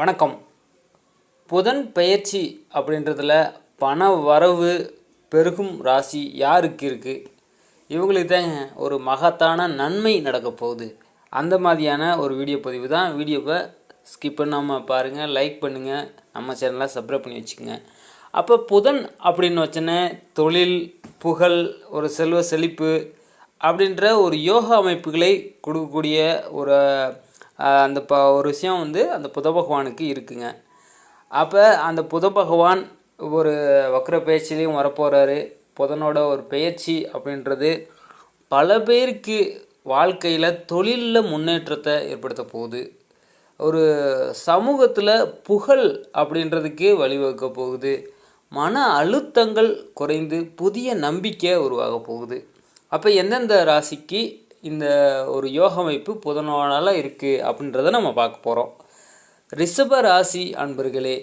வணக்கம். புதன் பெயர்ச்சி அப்படின்றதுல பண வரவு பெருகும் ராசி யாருக்கு இருக்குது இவங்களுக்கு தாங்க ஒரு மகத்தான நன்மை நடக்க போகுது. அந்த மாதிரியான ஒரு வீடியோ பதிவு தான். வீடியோவை ஸ்கிப் பண்ணாமல் பாருங்கள் லைக் பண்ணுங்கள் நம்ம சேனலை சப்ஸ்கிரைப் பண்ணி வச்சுக்கோங்க. அப்போ புதன் அப்படின்னு வச்சோன்னே தொழில் புகழ் ஒரு செல்வ செழிப்பு அப்படின்ற ஒரு யோகா அமைப்புகளை கொடுக்கக்கூடிய ஒரு அந்த ப ஒரு விஷயம் வந்து அந்த புத பகவானுக்கு இருக்குங்க. அப்போ அந்த புத பகவான் ஒரு வக்ர பயிற்சிலையும் வரப்போகிறாரு புதனோட ஒரு பயிற்சி அப்படின்றது பல பேருக்கு வாழ்க்கையில் தொழிலில் முன்னேற்றத்தை ஏற்படுத்த போகுது. ஒரு சமூகத்தில் புகழ் அப்படின்றதுக்கு வழிவகுக்க போகுது. மன அழுத்தங்கள் குறைந்து புதிய நம்பிக்கை உருவாக போகுது. அப்போ எந்தெந்த ராசிக்கு இந்த ஒரு யோக அமைப்பு புதனால இருக்குது அப்படின்றத நம்ம பார்க்க போகிறோம் ரிஷப ராசி அன்பர்களே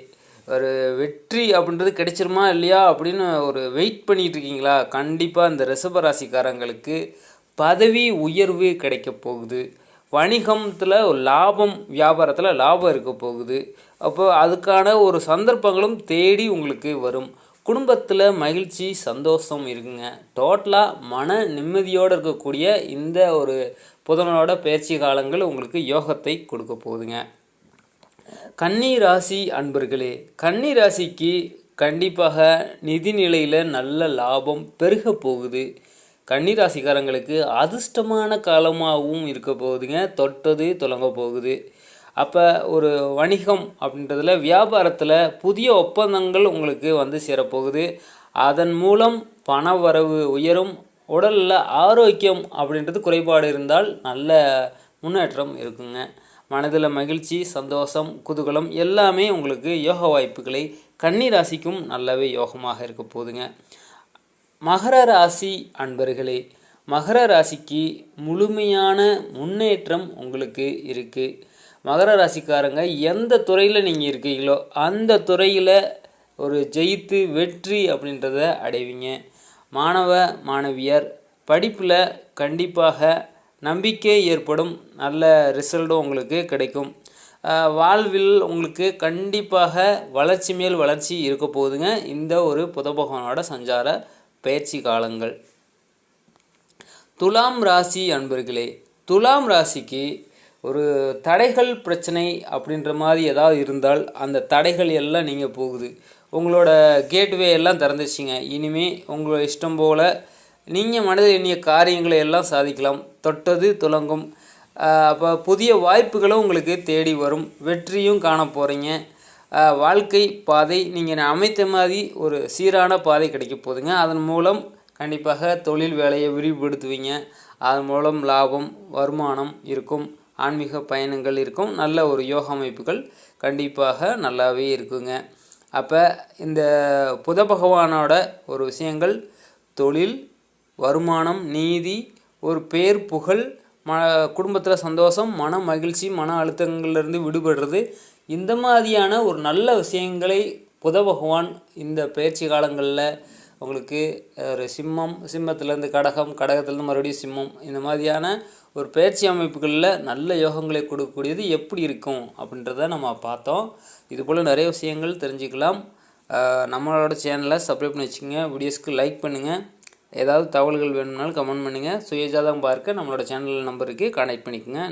ஒரு வெற்றி அப்படின்றது கிடைச்சிருமா இல்லையா அப்படின்னு ஒரு வெயிட் பண்ணிகிட்டு இருக்கீங்களா? கண்டிப்பாக இந்த ரிஷப ராசிக்காரங்களுக்கு பதவி உயர்வு கிடைக்க போகுது. வணிகத்தில் ஒரு லாபம் வியாபாரத்தில் லாபம் இருக்க போகுது. அப்போ அதுக்கான ஒரு சந்தர்ப்பங்களும் தேடி உங்களுக்கு வரும். குடும்பத்தில் மகிழ்ச்சி சந்தோஷம் இருக்குங்க. டோட்டலாக மன நிம்மதியோடு இருக்கக்கூடிய இந்த ஒரு புதனோட பயிற்சி காலங்கள் உங்களுக்கு யோகத்தை கொடுக்க போகுதுங்க. கன்னி ராசி அன்பர்களே கன்னி ராசிக்கு கண்டிப்பாக நிதி நிலையில் நல்ல லாபம் பெருக போகுது. கன்னி ராசிக்காரங்களுக்கு அதிர்ஷ்டமான காலமாகவும் இருக்க போகுதுங்க. தொட்டது தொடங்க போகுது. அப்போ ஒரு வணிகம் அப்படின்றதுல வியாபாரத்தில் புதிய ஒப்பந்தங்கள் உங்களுக்கு வந்து சேரப்போகுது. அதன் மூலம் பண வரவு உயரும் உடலில் ஆரோக்கியம் அப்படின்றது குறைபாடு இருந்தால் நல்ல முன்னேற்றம் இருக்குங்க. மனதில் மகிழ்ச்சி சந்தோஷம் குதூகலம் எல்லாமே உங்களுக்கு யோக வாய்ப்புகளை கன்னி ராசிக்கும் நல்லாவே யோகமாக இருக்க போகுதுங்க. மகர ராசி அன்பர்களே மகர ராசிக்கு முழுமையான முன்னேற்றம் உங்களுக்கு இருக்குது மகர ராசிக்காரங்க எந்த துறையில் நீங்கள் இருக்கீங்களோ அந்த துறையில் ஒரு ஜெயித்து வெற்றி அப்படின்றத அடைவீங்க. மாணவ மாணவியர் படிப்பில் கண்டிப்பாக நம்பிக்கை ஏற்படும் நல்ல ரிசல்ட்டும் உங்களுக்கு கிடைக்கும். வாழ்வில் உங்களுக்கு கண்டிப்பாக வளர்ச்சி மேல் வளர்ச்சி இருக்க போகுதுங்க. இந்த ஒரு புதபகவானோட சஞ்சார பயிற்சி காலங்கள். துலாம் ராசி அன்பர்களே துலாம் ராசிக்கு ஒரு தடைகள் பிரச்சனை அப்படின்ற மாதிரி ஏதாவது இருந்தால் அந்த தடைகள் எல்லாம் நீங்கள் போகுது. உங்களோட கேட்வே எல்லாம் திறந்துச்சிங்க இனிமேல் உங்களோட இஷ்டம் போல் நீங்கள் மனதில் எண்ணிய காரியங்களை எல்லாம் சாதிக்கலாம். தொட்டது துலங்கும். அப்போ புதிய வாய்ப்புகளும் உங்களுக்கு தேடி வரும். வெற்றியும் காண போகிறீங்க வாழ்க்கை பாதை நீங்கள் அமைத்த மாதிரி ஒரு சீரான பாதை கிடைக்க போகுதுங்க. அதன் மூலம் கண்டிப்பாக தொழில் வேலையை விரிவுபடுத்துவீங்க. அதன் மூலம் லாபம் வருமானம் இருக்கும். ஆன்மீக பயணங்கள் இருக்கும். நல்ல ஒரு யோக அமைப்புகள் கண்டிப்பாக நல்லாவே இருக்குங்க. அப்போ இந்த புத பகவானோட ஒரு விஷயங்கள் தொழில் வருமானம் நீதி ஒரு பேர் புகழ் ம குடும்பத்தில் சந்தோஷம் மன மகிழ்ச்சி மன அழுத்தங்கள்லேருந்து விடுபடுறது இந்த மாதிரியான ஒரு நல்ல விஷயங்களை புத பகவான் இந்த பயிற்சி காலங்களில் உங்களுக்கு ஒரு சிம்மம் சிம்மத்துலேருந்து கடகம் கடகத்துலேருந்து மறுபடியும் சிம்மம் இந்த மாதிரியான ஒரு பயிற்சி அமைப்புகளில் நல்ல யோகங்களை கொடுக்கக்கூடியது எப்படி இருக்கும் அப்படின்றத நம்ம பார்த்தோம். இதுபோல் நிறைய விஷயங்கள் தெரிஞ்சுக்கலாம். நம்மளோட சேனலை சப்ஸ்கிரைப் பண்ணி வச்சுக்கோங்க. வீடியோஸ்க்கு லைக் பண்ணுங்கள் ஏதாவது தகவல்கள் வேணும்னாலும் கமெண்ட் பண்ணுங்கள் சுயஜாதகம் பார்க்க நம்மளோட சேனல் நம்பருக்கு கான்டாக்ட் பண்ணிக்கோங்க.